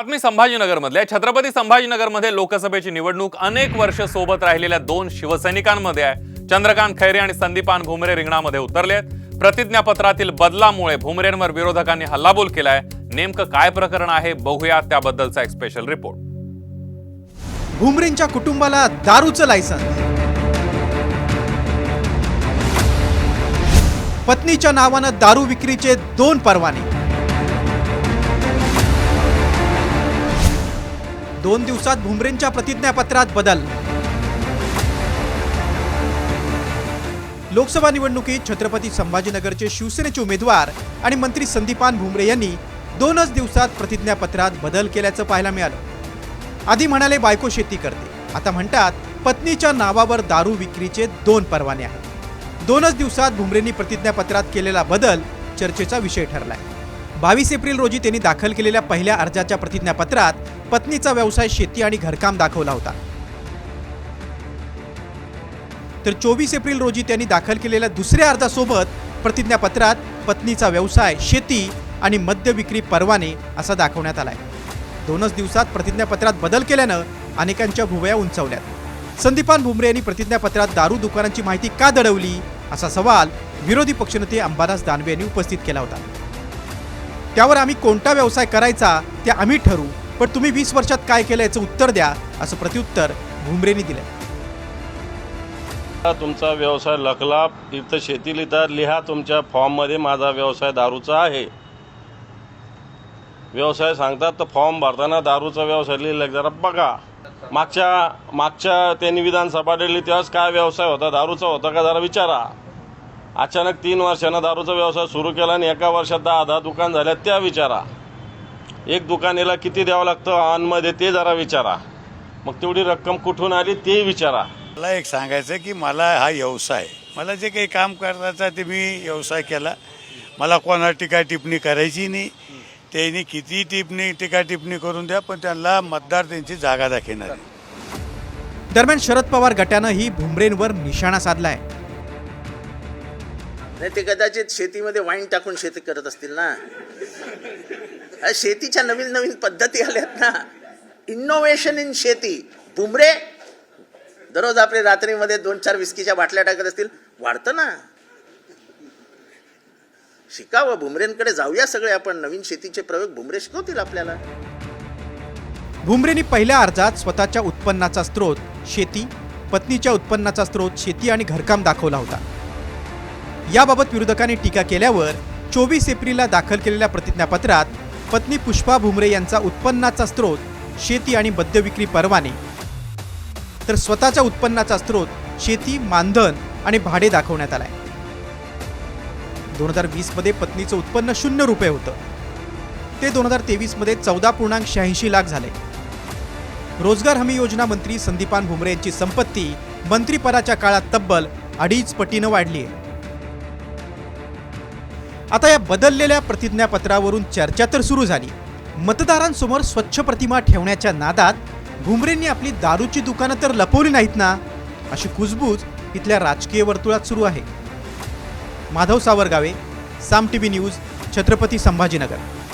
बातमी संभाजीनगरमधल्या छत्रपती संभाजीनगरमध्ये लोकसभेची निवडणूक अनेक वर्ष सोबत राहिलेल्या दोन शिवसैनिकांमध्ये आहे. चंद्रकांत खैरे आणि संदीपान भुमरे रिंगणामध्ये उतरलेत प्रतिज्ञापत्रातील बदलामुळे भुमरेंवर विरोधकांनी हल्लाबोल केलाय. नेमकं काय प्रकरण आहे बघूया त्याबद्दलचा एक स्पेशल रिपोर्ट भुमरेंच्या कुटुंबाला दारूचं लायसन्स पत्नीच्या नावानं दारू विक्रीचे दोन परवाने. दोन दिवसात भुमरेंच्या प्रतिज्ञापत्रात बदल. लोकसभा निवडणुकीत छत्रपती संभाजीनगरचे शिवसेनेचे उमेदवार आणि मंत्री संदीपान भुमरे यांनी दोनच दिवसात प्रतिज्ञापत्रात बदल केल्याचं पाहायला मिळालं. आधी म्हणाले बायको शेती करते. आता म्हणतात पत्नीच्या नावावर दारू विक्रीचे दोन परवाने आहेत. दोनच दिवसात भुमरेंनी प्रतिज्ञापत्रात केलेला बदल चर्चेचा विषय ठरलाय. बावीस एप्रिल रोजी त्यांनी दाखल केलेल्या पहिल्या अर्जाच्या प्रतिज्ञापत्रात पत्नीचा व्यवसाय शेती आणि घरकाम दाखवला होता. तर चोवीस एप्रिल रोजी त्यांनी दाखल केलेल्या दुसऱ्या अर्जासोबत प्रतिज्ञापत्रात पत्नीचा व्यवसाय शेती आणि मद्य विक्री परवाने असा दाखवण्यात आलाय. दोनच दिवसात प्रतिज्ञापत्रात बदल केल्यानं अनेकांच्या भुवया उंचावल्यात. संदीपान भुमरे यांनी प्रतिज्ञापत्रात दारू दुकानांची माहिती का दडवली असा सवाल विरोधी पक्षनेते अंबादास दानवे यांनी उपस्थित केला होता. त्यावर आम्ही कोणता व्यवसाय करायचा ते आम्ही ठरवू. पण तुम्ही वीस वर्षात काय केलं याचं उत्तर द्या असं प्रत्युत्तर भुमरेंनी दिलं तुमचा व्यवसाय लखला इथं शेती तर लिहा तुमच्या फॉर्ममध्ये माझा व्यवसाय दारूचा आहे. व्यवसाय सांगतात तर फॉर्म भरताना दारूचा व्यवसाय लिहिला जरा बघा. मागच्या मागच्या त्यांनी विधानसभा दिली तेव्हाच काय व्यवसाय होता दारूचा होता का जरा विचारा. अचानक तीन वर्षानं दारूचा व्यवसाय सुरू केला आणि एका वर्षात दहा दहा दुकान झाल्या. त्या विचारा. एक दुकानीला किती द्यावं लागतं? ऑनमध्ये ते जरा विचारा. मग तेवढी रक्कम कुठून आली ते विचारा. मला एक सांगायचं की मला हा व्यवसाय मला जे काही काम करायचं आहे ते मी व्यवसाय केला. मला कोणा टीका टिप्पणी करायची नाही. त्यांनी किती टिप्पणी टीका टिप्पणी करून द्या पण त्यांना मतदार त्यांची जागा दाखवणार आहे. दरम्यान शरद पवार गटानंही भुमरेंवर निशाणा साधलाय. नाही ते कदाचित शेतीमध्ये वाईन टाकून शेती करत असतील ना. शेतीच्या नवीन नवीन पद्धती आल्यात ना. इनोव्हेशन इन शेती. बुमरे दररोज आपले रात्रीमध्ये दोन चार विस्कीच्या बाटल्या टाकत असतील वाढतं ना. शिकावं भुमरेंकडे जाऊया सगळे आपण. नवीन शेतीचे प्रयोग भुमरे शिकवतील आपल्याला. भुमरेनी पहिल्या अर्जात स्वतःच्या उत्पन्नाचा स्रोत शेती पत्नीच्या उत्पन्नाचा स्रोत शेती आणि घरकाम दाखवला होता. याबाबत विरोधकांनी टीका केल्यावर चोवीस एप्रिलला दाखल केलेल्या प्रतिज्ञापत्रात पत्नी पुष्पा भुमरे यांचा उत्पन्नाचा स्रोत शेती आणि मद्य विक्री परवाने. तर स्वतःच्या उत्पन्नाचा स्रोत शेती मानधन आणि भाडे दाखवण्यात आलाय. दोन हजार वीसमध्ये पत्नीचं उत्पन्न शून्य रुपये होतं. ते दोन हजार तेवीसमध्ये चौदा पूर्णांक शहाऐंशी लाख झाले. रोजगार हमी योजना मंत्री संदीपान भुमरे यांची संपत्ती मंत्रिपदाच्या काळात तब्बल अडीच पटीनं वाढली आहे आता या बदललेल्या प्रतिज्ञापत्रावरून चर्चा तर सुरू झाली. मतदारांसमोर स्वच्छ प्रतिमा ठेवण्याच्या नादात भुमरेंनी आपली दारूची दुकानं तर लपवली नाहीत ना? अशी कुजबूज इथल्या राजकीय वर्तुळात सुरू आहे. Madhav Savargave Saam T V news Chhatrapati Sambhajinagar.